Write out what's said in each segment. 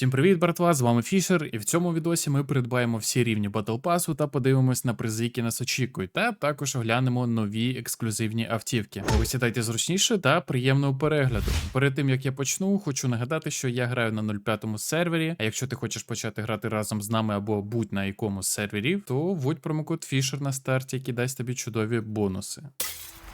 Всім привіт, братва! З вами Фішер, і в цьому відосі ми придбаємо всі рівні Battle Pass та подивимось на призи, які нас очікують, та також оглянемо нові ексклюзивні автівки. Ви сідайте зручніше та приємного перегляду. Перед тим як я почну, хочу нагадати, що я граю на 05-му сервері. А якщо ти хочеш почати грати разом з нами або будь на якомусь з серверів, то вводь промокод Фішер на старті, який дасть тобі чудові бонуси.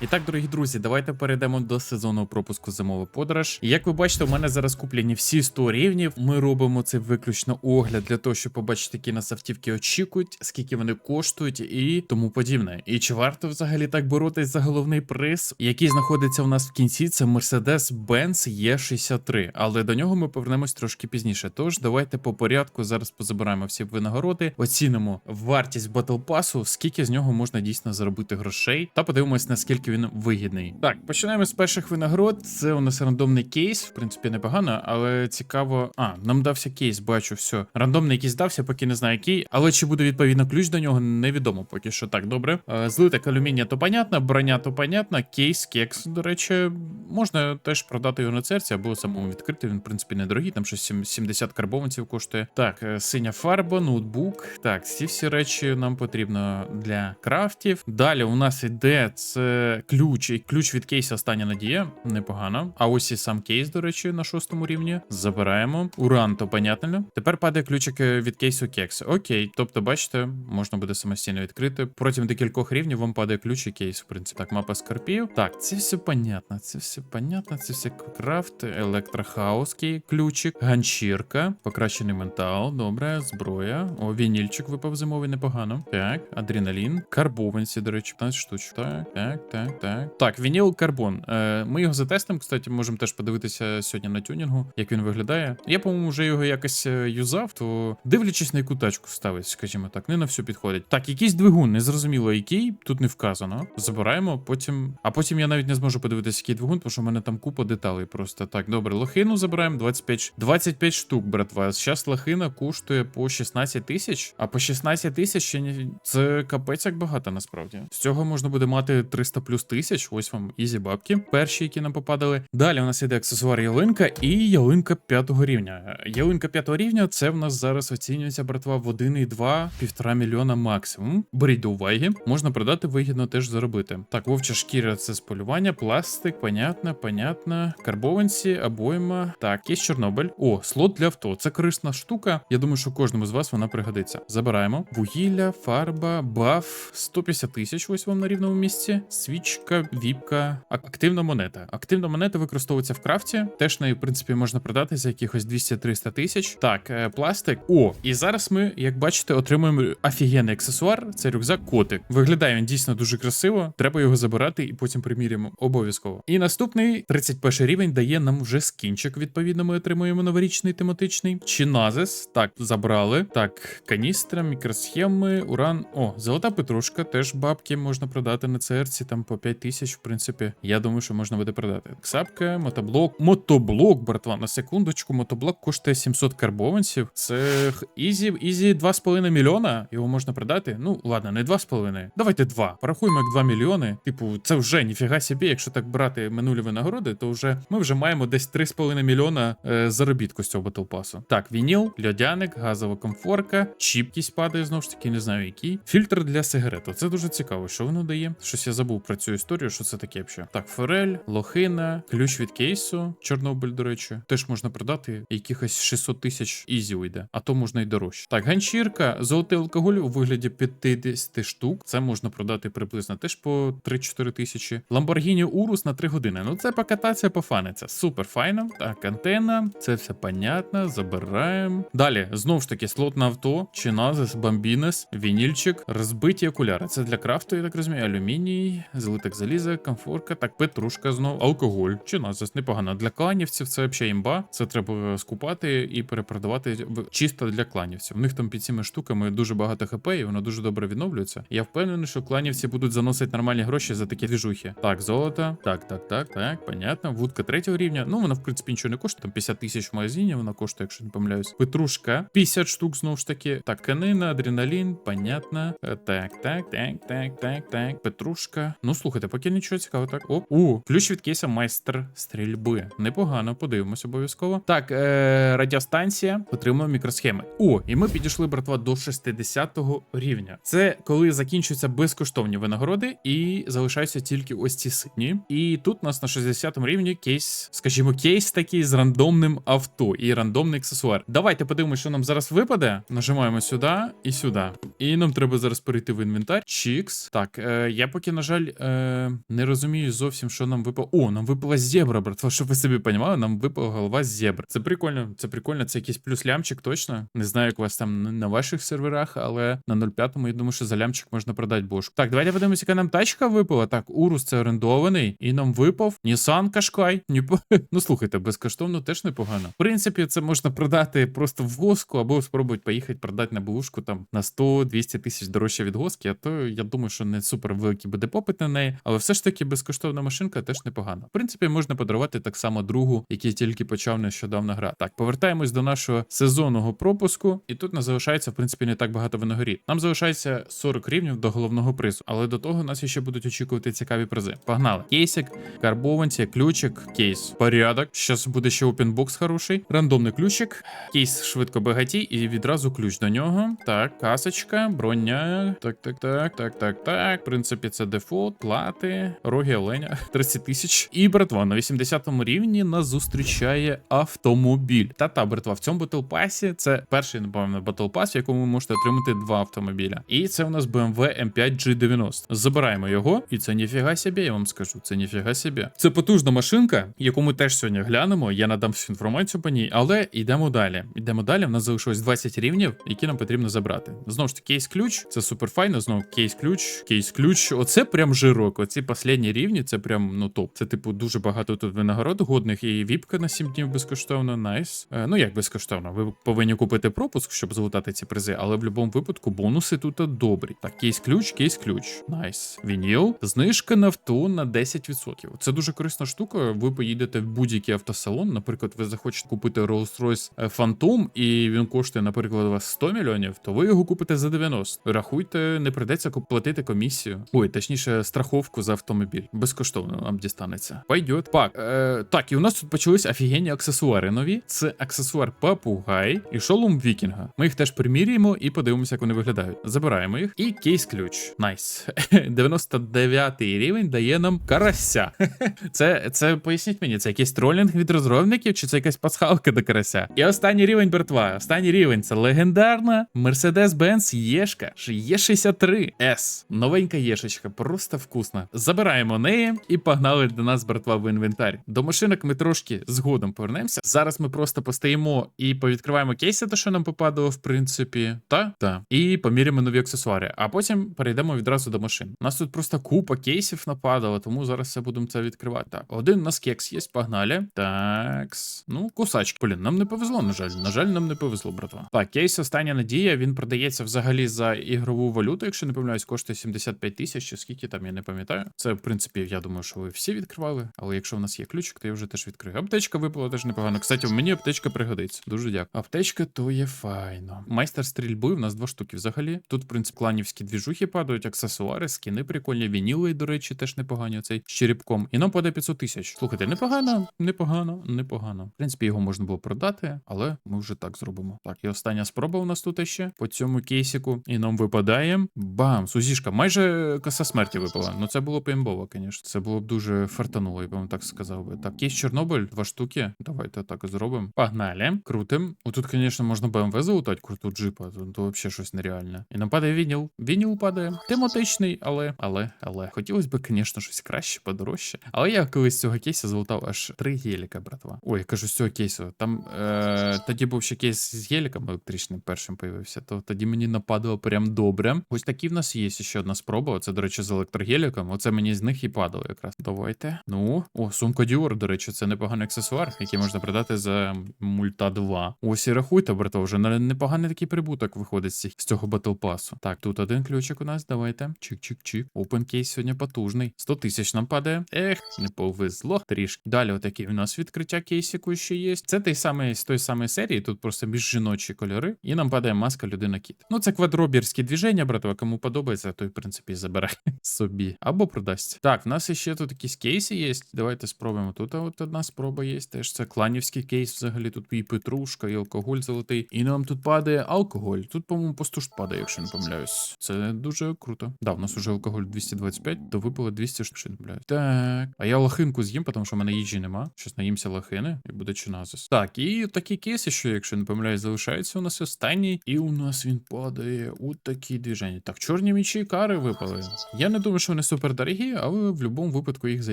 І так, дорогі друзі, давайте перейдемо до сезонного пропуску зимова подорож. Як ви бачите, у мене зараз куплені всі 100 рівнів. Ми робимо це виключно огляд для того, щоб побачити, які нас автівки очікують, скільки вони коштують і тому подібне. І чи варто взагалі так боротись за головний приз, який знаходиться у нас в кінці? Це Mercedes-Benz E63. Але до нього ми повернемось трошки пізніше. Тож давайте по порядку зараз позабираємо всі винагороди, оцінимо вартість Pass, скільки з нього можна дійсно заробити грошей, та подивимось, наскільки він вигідний. Так, починаємо з перших винагород. Це у нас рандомний кейс, в принципі, непогано, але цікаво. А, нам дався кейс, бачу, все. Рандомний якийсь дався, поки не знаю який. Але чи буде відповідно ключ до нього, невідомо поки що. Так, добре. Е, Злиток алюмінія, то понятно, броня, то понятно, кейс, кекс. До речі, можна теж продати його на серці або самому відкрити. Він, в принципі, недорогий, там щось 70 карбованців коштує. Так, е, синя фарба, ноутбук. Так, ці всі речі нам потрібно для крафтів. Далі у нас іде це ключ, і ключ від кейса остання надія. Непогано. А ось і сам кейс, до речі, на шостому рівні. Забираємо. Уран, то понятно. Тепер падає ключик е, від кейсу кекс. Окей. Тобто, бачите, можна буде самостійно відкрити. Протягом декількох рівнів вам падає ключ і кейс, в принципі. Так, мапа скорпів. Так, це все понятно. Це все понятно. Це все крафт, електрохаоский ключик, ганчірка, покращений ментал. Добре, зброя. О, вінільчик випав зимовий непогано. Так, адреналін, карбованці, до речі, 15 штук. Так, так, так, так. Так, вініл карбон. Е, ми його затестимо, кстати, можемо теж подивитися сьогодні на тюнінгу, як він виглядає. Я, по-моєму, вже його якось е, юзав, то дивлячись на яку тачку ставить, скажімо так, не на всю підходить. Так, якийсь двигун, незрозуміло який, тут не вказано. Забираємо, потім. А потім я навіть не зможу подивитися, який двигун, тому що в мене там купа деталей просто. Так, добре, лохину забираємо 25, 25 штук, братва. Зараз лохина коштує по 16 тисяч, а по 16 тисяч це капець як багато насправді. З цього можна буде мати 300 плюс тисяч. Ось вам ізі бабки, перші, які нам попадали. Далі у нас іде аксесуар ялинка і ялинка п'ятого рівня. Ялинка п'ятого рівня це в нас зараз оцінюється, братва, в 1,2 півтора мільйона максимум. Беріть до уваги, можна продати вигідно теж заробити. Так, вовча шкіра це з полювання, пластик, понятно, понятно. Карбованці, обойма. Так, є Чорнобиль. О, слот для авто. Це корисна штука. Я думаю, що кожному з вас вона пригодиться. Забираємо. Вугілля, фарба, баф, 150 тисяч. Ось вам на рівному місці. Свічка, віпка, активна монета. Активна монета використовується в крафті. Теж неї, в принципі, можна продати за якихось 200-300 тисяч. Так, е, пластик. О, і зараз ми, як бачите, отримуємо офігенний аксесуар. Це рюкзак котик. Виглядає він дійсно дуже красиво. Треба його забирати і потім приміряємо обов'язково. І наступний 31 рівень дає нам вже скінчик. Відповідно, ми отримуємо новорічний тематичний. Чиназис. Так, забрали. Так, каністра, мікросхеми, уран. О, золота петрушка. Теж бабки можна продати на ЦРці там по 5 тисяч, в принципі. Я думаю, що можна буде продати. Ксапка, мотоблок. Мотоблок, братва, на секундочку. Мотоблок коштує 700 карбованців. Це ізі, ізі 2,5 мільйона. Його можна продати. Ну, ладно, не 2,5. Давайте 2. Порахуємо як 2 мільйони. Типу, це вже ніфіга собі. Якщо так брати минулі винагороди, то вже ми вже маємо десь 3,5 мільйона е, заробітку з цього Pass. Так, вініл, льодяник, газова комфорка, чіпкість падає знову ж таки, не знаю який. Фільтр для сигарет. Це дуже цікаво, що воно дає. Щось я забув про цю історію, що це таке взагалі. Так, форель, лохина, ключ від кейсу, Чорнобиль, до речі, теж можна продати. Якихось 600 тисяч ізі уйде, а то можна й дорожче. Так, ганчірка, золотий алкоголь у вигляді 50 штук. Це можна продати приблизно теж по 3-4 тисячі. Lamborghini Urus на 3 години. Ну це покататися, пофаниться. Супер файно. Так, антенна, це все понятно. Забираємо. Далі, знову ж таки, слот на авто, чиназис, бамбінес, вінільчик, розбиті окуляри. Це для крафту, я так розумію, алюміній, злиток заліза, комфорка, так, петрушка знов, алкоголь. Чиназис, непогано. Для кланівців це взагалі імба. Це треба скупати і перепродавати чисто для кланівців. У них там під цими штуками дуже багато хп, і воно дуже добре відновлюється. Я впевнений, що кланівці будуть заносити нормальні гроші за такі двіжухи. Так, золото. Так, так, так, так, понятно. Вудка третього рівня. Ну, вона, в принципі, нічого не коштує. Там 50 тисяч в магазині вона коштує, якщо не помиляюсь. Петрушка. 50 штук знову ж таки. Так, канина, адреналін, понятно. Е, Так, так, так, так, так, так. Петрушка. Ну, слухайте, поки нічого цікавого. Так. О, у, ключ від кейса майстер стрільби. Непогано, подивимось обов'язково. Так, е, радіостанція отримує мікросхеми. О, і ми підійшли, братва, до 60-го рівня. Це коли закінчуються безкоштовні винагороди і залишаються тільки ось ці сині. І тут у нас на 60-му рівні кейс, скажімо, кейс такий з рандомним авто і рандомний аксесуар. Давайте подивимося, що нам зараз випаде. Нажимаємо сюди і сюди. І нам треба зараз перейти в інвентар. Чікс. Так, е, я поки, на жаль, е, не розумію зовсім, що нам випало. О, нам випала зебра, братва. Щоб ви собі понімали, нам випала голова зебр. Це прикольно, це прикольно, це якийсь плюс лямчик, точно. Не знаю, як у вас там на- ваших серверах, але на 0.5 я думаю, що за лямчик можна продати бошку. Так, давайте подивимося, яка нам тачка випала. Так, Урус це орендований, і нам випав Nissan Qashqai. Ні, по- Ну слухайте, безкоштовно теж непогано. В принципі, це можна продати просто в госку, або спробувати поїхати продати на бушку там на 100-200 тисяч дорожче від госки. А то я думаю, що не супер великий буде попит на неї, але все ж таки безкоштовна машинка теж непогана. В принципі, можна подарувати так само другу, який тільки почав нещодавно грати. Так, повертаємось до нашого сезонного пропуску, і тут нас залишається в принципі не так багато винагорід. Нам залишається 40 рівнів до головного призу, але до того нас ще будуть очікувати цікаві призи. Погнали! Кейсик, карбованці, ключик, кейс. Порядок. Щас буде ще опенбокс хороший. Рандомний ключик, кейс швидко багатій, і відразу ключ до нього. Так, касочка, броня. Так, так, так, так, так, так. В принципі, це дефолт, плати, роги оленя, 30 тисяч. І братва на 80-му рівні нас зустрічає автомобіль. Та-та, братва, в цьому Pass це перший, напевно, Pass, в якому ви можете отримати два автомобіля. І це у нас BMW M5 G90. Забираємо його, і це ніфіга собі, я вам скажу. Це ніфіга собі. Це потужна машинка, яку ми теж сьогодні глянемо. Я надам всю інформацію по ній, але йдемо далі. Йдемо далі. В нас залишилось 20 рівнів, які нам потрібно забрати. Знову ж таки, кейс-ключ, це супер файно. Знову кейс-ключ, кейс-ключ. Оце прям жирок. Оці останні рівні, це прям ну топ. Це типу дуже багато тут винагород годних і віпка на 7 днів безкоштовно. Найс. Е, ну як безкоштовно? Ви повинні купити пропуск, щоб залутати ці призи, але в будь-якому випадку бонуси тут добрі. Так, кейс-ключ, кейс-ключ. Найс. Вініл. Знижка на авто на 10%. Це дуже корисна штука. Ви поїдете в будь-який автосалон. Наприклад, ви захочете купити Rolls-Royce Phantom, і він коштує, наприклад, у вас 100 мільйонів, то ви його купите за 90. Рахуйте, не придеться платити комісію. Ой, точніше, страховку за автомобіль. Безкоштовно вам дістанеться. Пойдет. Так, е, так, і у нас тут почались офігенні аксесуари нові. Це аксесуар Папугай і шолом Вікінга. Ми їх теж приміряємо і подивимося, як вони виглядають. Забираємо їх. І кейс-ключ. Найс. 99 рівень дає нам карася. Це, це поясніть мені, це якийсь тролінг від розробників, чи це якась пасхалка до карася? І останній рівень, братва. Останній рівень це легендарна Mercedes-Benz Єшка Є63 S. Новенька єшечка, просто вкусна. Забираємо неї і погнали до нас, братва, в інвентар. До машинок ми трошки згодом повернемося. Зараз ми просто постоїмо і повідкриваємо кейси, те, що нам попадало, в принципі. Та? Та. І поміряємо нові аксесуари. А потім перейдемо відразу до машин. У нас тут просто купа кейсів нападало, тому зараз все будемо це відкривати. Так, один у нас кекс є, погнали. Такс. Ну, кусачки. Блін, нам не повезло, на жаль. На жаль, нам не повезло, братва. Так, кейс остання надія. Він продається взагалі за ігрову валюту, якщо не помиляюсь, коштує 75 тисяч, чи скільки там, я не пам'ятаю. Це, в принципі, я думаю, що ви всі відкривали. Але якщо в нас є ключик, то я вже теж відкрию. Аптечка випала теж непогано. Кстати, мені аптечка пригодиться. Дуже дякую. Аптечка то є файно. Майстер стрільби. У нас два штуки взагалі. Тут, в принципі, кланівські двіжухи падають, аксесуари, скіни прикольні, вініли, до речі, теж непогані. Цей з черепком. І нам падає 500 тисяч. Слухайте, непогано, непогано, непогано. В принципі, його можна було продати, але ми вже так зробимо. Так, і остання спроба у нас тут ще по цьому кейсику. І нам випадає. Бам! Сузішка, майже коса смерті випала. Ну це було б імбово, звісно. Це було б дуже фартануло, я б вам так сказав би. Так, кейс Чорнобиль, два штуки. Давайте так і зробимо. Погнали. Крутим. Отут, звісно, можна BMW залутати, круту джипа. Тут взагалі щось нереальне. І нам падає вініл. Вініл падає. Тематичний, але, але, але. Хотілося б, звісно, щось краще, подорожче. Але я колись з цього кейсу залутав аж три геліка, братва. Ой, я кажу, з цього кейсу. Там е, тоді був ще кейс з геліком електричним першим появився, то тоді мені нападало прям добре. Ось такі в нас є ще одна спроба. Це, до речі, з електрогеліком. Оце мені з них і падало якраз. Давайте. Ну, о, сумка Dior, до речі, це непоганий аксесуар, який можна продати за мульта 2. Ось і рахуйте, брато, вже непоганий такий прибуток виходить з, цього батл пасу. Так, тут один ключик у нас. Давайте. Чик-чик-чик. Open кейс сьогодні потужний. 100 тисяч нам падає. Ех, не повезло трішки. Далі, отакі у нас відкриття кейсику ще є. Це той самий з той самої серії. Тут просто більш жіночі кольори. І нам падає маска людина кіт. Ну, це квадробірські движення, братва. Кому подобається, той, в принципі, забирає собі. або продасть. Так, в нас ще тут якісь кейси є. Давайте спробуємо. Тут от одна спроба є. Теж це кланівський кейс. Взагалі тут і петрушка, і алкоголь золотий. І нам тут падає алкоголь. Тут, по-моєму, пастуш падає, якщо не помиляюсь. Це дуже круто. Да, в нас уже алкоголь 225, то випало 200 штук, якщо не помиляюсь. Так. А я лохинку з'їм, тому що в мене їжі нема. Щас наїмся лохини і буде чиназис. Так, і такі кейси, що, якщо не помиляюсь, залишається у нас останній. І у нас він падає у такі движення. Так, чорні мічі і кари випали. Я не думаю, що вони супер дорогі, але в будь-якому випадку їх за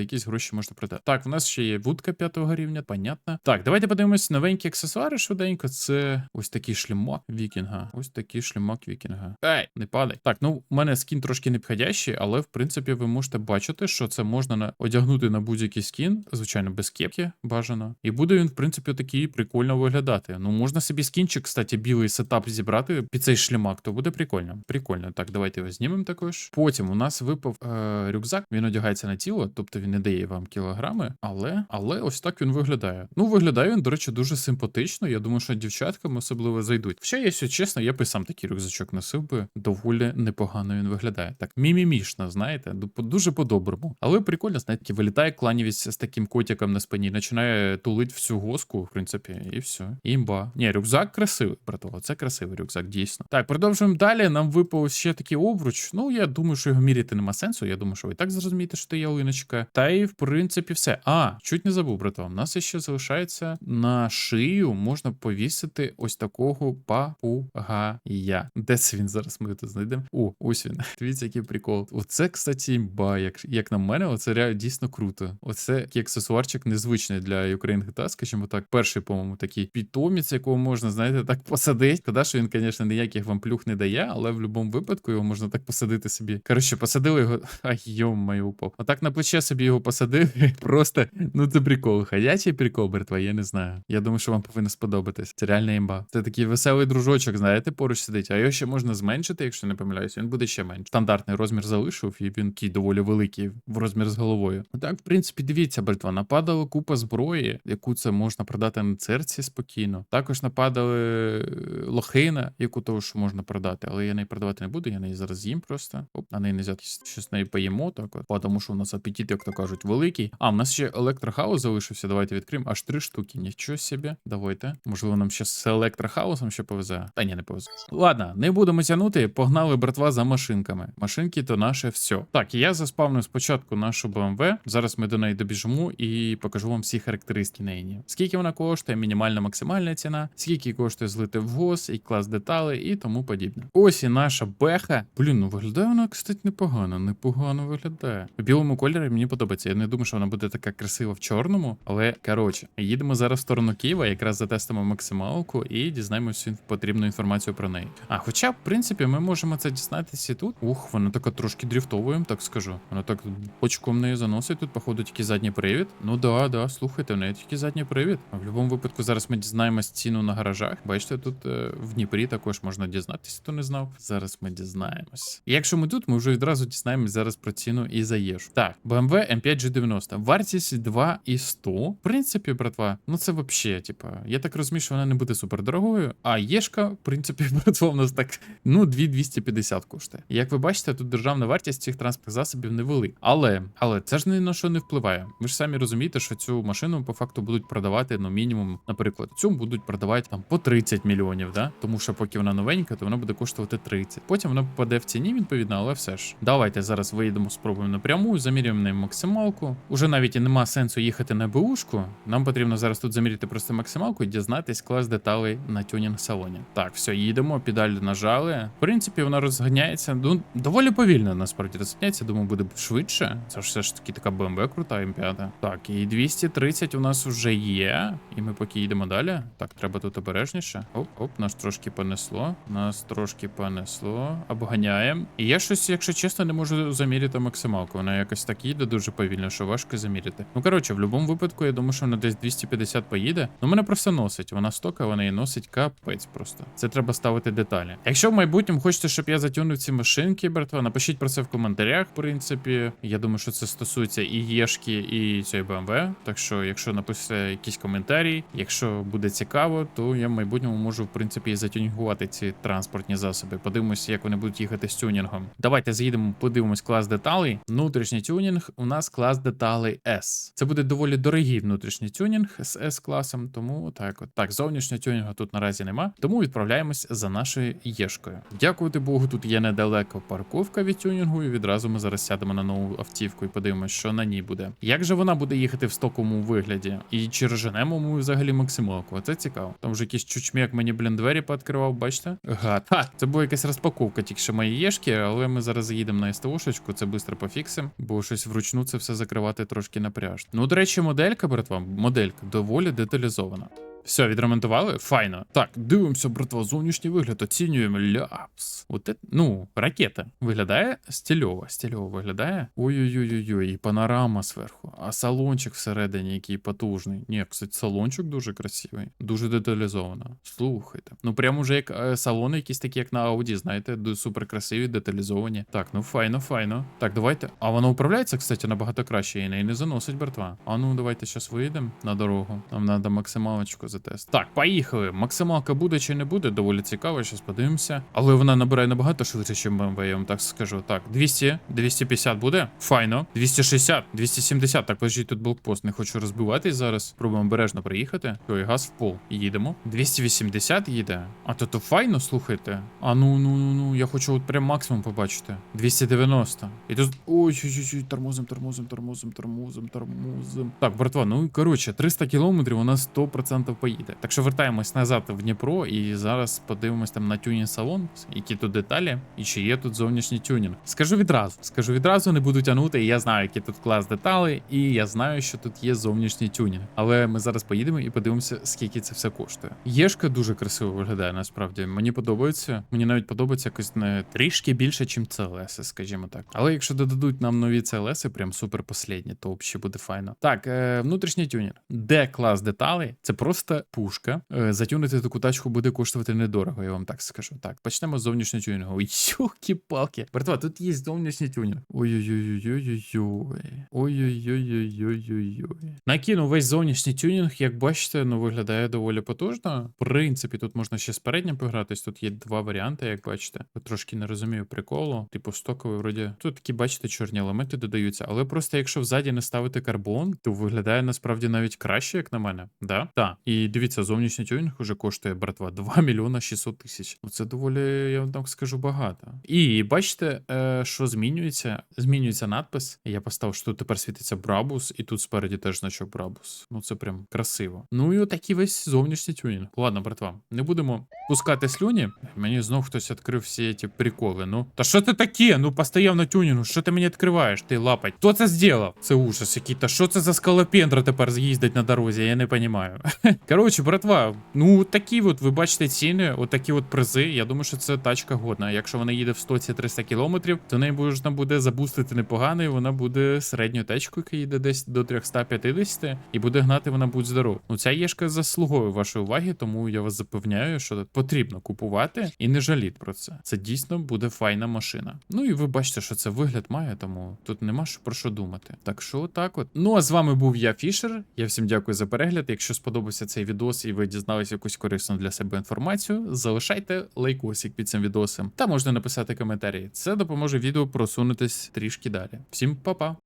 якісь гроші можна продати. Так, в нас ще є вудка п'ятого рівня, понятно. Так, давайте подивимось новенькі аксесуари швиденько. Це ось такий шлемак вікінга. Ось такий шлемак вікінга. Ей, не падай. Так, ну у мене скін трошки неподящий, але в принципі ви можете бачити, що це можна на одягнути на будь-який скін, звичайно, без кепки бажано. І буде він, в принципі, такий прикольно виглядати. Ну, можна собі скінчик, кстати, білий сетап зібрати під цей шлемак, то буде прикольно. Прикольно. Так, давайте його знімемо також. Потім у нас випав е, рюкзак. Він одягається на тіло, тобто він не дає вам кілограми, але але ось так він виглядає. Ну, виглядає він, до речі, дуже симпатично. Я думаю, що дівчаткам особливо зайдуть. Хоча, якщо чесно, я б сам такий рюкзачок носив би. Доволі непогано він виглядає. Так, мімімішно, знаєте, дуже по-доброму. Але прикольно, знаєте, вилітає кланівець з таким котиком на спині, починає тулить всю госку, в принципі, і все. Імба. Ні, рюкзак красивий, братва. Це красивий рюкзак, дійсно. Так, продовжуємо далі. Нам випав ще такий обруч. Ну, я думаю, що його міряти нема сенсу. Я думаю, що ви так зрозумієте, що це ялиночка. Та і в принципі все. А, чуть не забув, братва. У нас ще залишається на шию можна повісити ось такого папугая. Де це він зараз? Ми тут знайдемо. О, ось він. Дивіться, який прикол. Оце, кстати, імба. Як, як на мене, оце реально дійсно круто. Оце такий аксесуарчик незвичний для Ukraine GTA, скажімо так. Перший, по-моєму, такий питомець, якого можна, знаєте, так посадити. Шкода, що він, звісно, ніяких вам плюх не дає, але в будь-якому випадку його можна так посадити собі. Коротше, посадили його. Ай, йо-моє, упав. Отак на плече собі його посадив. Просто, ну це прикол. Ходячий прикол, братва, я не знаю. Я думаю, що вам повинно сподобатись. Це реальна імба. Це такий веселий дружочок, знаєте, поруч сидить. А його ще можна зменшити, якщо не помиляюсь, він буде ще менше. Стандартний розмір залишив, і він такий доволі великий в розмір з головою. Так, в принципі, дивіться, братва, нападала купа зброї, яку це можна продати на церці спокійно. Також нападали е, лохина, яку того, можна продати, але я неї продавати не буду, я неї зараз з'їм просто. Оп, на неї не взяти щось неї поїмо, так от, тому що у нас апетит, як то кажуть, великий. А, в нас ще електрохаус залишився. Давайте відкриємо. Аж три штуки. Нічого собі. Давайте. Можливо, нам ще з електрохаусом ще повезе. Та ні, не повезе. Ладно, не будемо тягнути. Погнали, братва, за машинками. Машинки то наше все. Так, я заспавнив спочатку нашу BMW. Зараз ми до неї добіжимо і покажу вам всі характеристики неї. Скільки вона коштує, мінімальна максимальна ціна, скільки коштує злити в ГОС, і клас деталей і тому подібне. Ось і наша беха. Блін, ну виглядає вона, кстати, непогано. Непогано виглядає. В білому кольорі мені подобається. Я не думаю, що вона буде така красива в чорному, але коротше, їдемо зараз в сторону Києва, якраз затестимо максималку і дізнаємося потрібну інформацію про неї. А хоча, в принципі, ми можемо це дізнатися і тут. Ух, вона така трошки дріфтовує, так скажу. Вона так бочком нею заносить. Тут, походу, тільки задній привід. Ну да, да, слухайте, в неї тільки задній привід. В будь-якому випадку зараз ми дізнаємось ціну на гаражах. Бачите, тут е, в Дніпрі також можна дізнатися, хто не знав. Зараз ми дізнаємось. І якщо ми тут, ми вже відразу дізнаємось зараз про ціну і за. Так, BMW M5 G90. Вартість 2 і 100. В принципі, братва, ну це вообще, типа, я так розумію, що вона не буде супер дорогою. А єшка, в принципі, братва, у нас так, ну, 2250 коштує. Як ви бачите, тут державна вартість цих транспортних засобів невелика. Але, але це ж ні на що не впливає. Ви ж самі розумієте, що цю машину по факту будуть продавати, ну, мінімум, наприклад, цю будуть продавати там по 30 мільйонів, да? Тому що поки вона новенька, то вона буде коштувати 30. Потім вона попаде в ціні, відповідно, але все ж. Давайте зараз виїдемо, спробуємо напряму, замірюємо неї максималку. Уже навіть і нема сенсу їхати на БУшку. Нам потрібно зараз тут заміряти просто максималку і дізнатись клас деталей на тюнінг салоні. Так, все, їдемо, педаль нажали. В принципі, вона розганяється. Ну, доволі повільно, насправді розганяється. Думаю, буде швидше. Це ж все ж таки така BMW крута М5. Так, і 230 у нас вже є. І ми поки їдемо далі. Так, треба тут обережніше. Оп, оп, нас трошки понесло. Нас трошки понесло. Обганяємо. І я щось, якщо чесно, не можу заміряти максималку. Вона якось так їде дуже повільно, що важко заміряти. Ну коротше, в будь-якому випадку, я думаю, що вона десь 250 поїде. Ну мене просто носить. Вона стока, вона її носить капець просто. Це треба ставити деталі. Якщо в майбутньому хочете, щоб я затюнив ці машинки, братва, напишіть про це в коментарях, в принципі. Я думаю, що це стосується і Єшки, і цієї BMW. Так що, якщо напишете якийсь коментарій, якщо буде цікаво, то я в майбутньому можу, в принципі, затюнінгувати ці транспортні засоби. Подивимося, як вони будуть їхати з тюнінгом. Давайте заїдемо, подивимось клас деталей. Внутрішній тюнінг у нас клас деталей S. Це буде доволі дорогий внутрішній тюнінг з S класом, тому так от. Так, зовнішнього тюнінгу тут наразі нема. Тому відправляємось за нашою єшкою. Дякувати Богу, тут є недалеко парковка від тюнінгу, і відразу ми зараз сядемо на нову автівку і подивимося, що на ній буде. Як же вона буде їхати в стоковому вигляді? І чи роженемо ми взагалі максималку? Це цікаво. Там вже якийсь чучмяк мені, блін, двері пооткривав, бачите? Гад. Ха, це була якась розпаковка тільки що моєї єшки, але ми зараз заїдемо на СТОшечку, це швидко пофіксимо, бо щось вручну це все закривати трошки напряжно. Ну, до речі, моделька, братва, моделька доволі деталізована. Все, відремонтували? Файно. Так, дивимося, братва, зовнішній вигляд, оцінюємо ляпс. От це, ну, ракета. Виглядає стильово. Стильово виглядає. Ой-ой-ой, і панорама зверху. А салончик всередині, який потужний. Ні, кстати, салончик дуже красивий, дуже деталізовано. Слухайте. Ну, прямо вже як е, салони, якісь такі, як на Audi, знаєте, супер красиві, деталізовані. Так, ну файно, файно. Так, давайте. А воно управляється, кстати, набагато краще і не, заносить, братва. А ну, давайте зараз виїдемо на дорогу. Нам треба максималочку затестити. Так, поїхали. Максималка буде чи не буде, доволі цікаво, зараз подивимося. Але вона набирає набагато швидше, ніж BMW, я вам так скажу. Так, 200, 250 буде. Файно. 260, 270. Так, подожди, тут блокпост. Не хочу розбиватись зараз. Спробуємо обережно приїхати. Ой, газ в пол. Їдемо. 280 їде. А то то файно, слухайте. А ну ну ну ну, я хочу от прям максимум побачити. 290. І тут. Ой, ой, ой, тормозим, тормозим, тормозим, тормозим, тормозим. Так, братва, ну коротше, 300 кілометрів у нас 100% поїде. Так що вертаємось назад в Дніпро і зараз подивимось там на тюнінг салон, які тут деталі, і чи є тут зовнішній тюнінг. Скажу відразу, скажу відразу, не буду тягнути. Я знаю, які тут клас деталей, і я знаю, що тут є зовнішній тюнінг. Але ми зараз поїдемо і подивимося, скільки це все коштує. Єшка дуже красиво виглядає, насправді. Мені подобається. Мені навіть подобається якось не трішки більше, ніж CLS, скажімо так. Але якщо додадуть нам нові CLS, прям супер последні, то взагалі буде файно. Так, е, внутрішній тюнінг. Де клас деталей? Це просто пушка. Е, затюнити таку тачку буде коштувати недорого, я вам так скажу. Так, почнемо з зовнішнього тюнінгу. Йоки-палки. Братва, тут є зовнішній тюнінг. Ой-ой-ой-ой-ой-ой. Ой-ой-ой-ой-ой-ой. Накинув весь зовнішній тюнінг, як бачите, ну виглядає доволі потужно. В принципі, тут можна ще з переднім погратись. Тут є два варіанти, як бачите. Я трошки не розумію приколу. Типу, стоковий, вроді. Тут такі, бачите, чорні елементи додаються. Але просто якщо взаді не ставити карбон, то виглядає насправді навіть краще, як на мене. Да? Так. І дивіться, зовнішній тюнінг уже коштує, братва, 2 мільйона 600 тисяч. Ну, Це доволі, я вам так скажу, багато. І бачите, е, що змінюється? Змінюється надпис. Я поставив, що тут тепер світиться Брабус, і тут спереді теж значок Брабус. Ну це прям красиво. Ну і отакий весь зовнішній тюнінг. Ладно, братва, не будемо пускати слюні. Мені знов хтось відкрив всі ці приколи. Ну, та що це таке? Ну, постояв на тюнінгу, що ти мені відкриваєш? Ти лапать. Хто це зробив? Це ужас який. Та що це за скалопендра тепер з'їздить на дорозі? Я не розумію. Коротше, братва, ну такі от, ви бачите ціни, от такі от призи. Я думаю, що це тачка годна. Якщо вона їде в 100-300 кілометрів, то неї можна буде забустити непогано, і вона буде середньою тачкою, яка їде десь до 350, і буде гнати вона будь здоров. Ну ця єшка заслуговує вашої уваги, тому я вас запевняю, що потрібно купувати і не жаліть про це. Це дійсно буде файна машина. Ну і ви бачите, що це вигляд має, тому тут нема що про що думати. Так що так от. Ну а з вами був я, Фішер. Я всім дякую за перегляд. Якщо сподобався цей відос і ви дізналися якусь корисну для себе інформацію, залишайте лайкосик під цим відосом та можна написати коментарі. Це допоможе відео просунутись трішки далі. Всім па-па!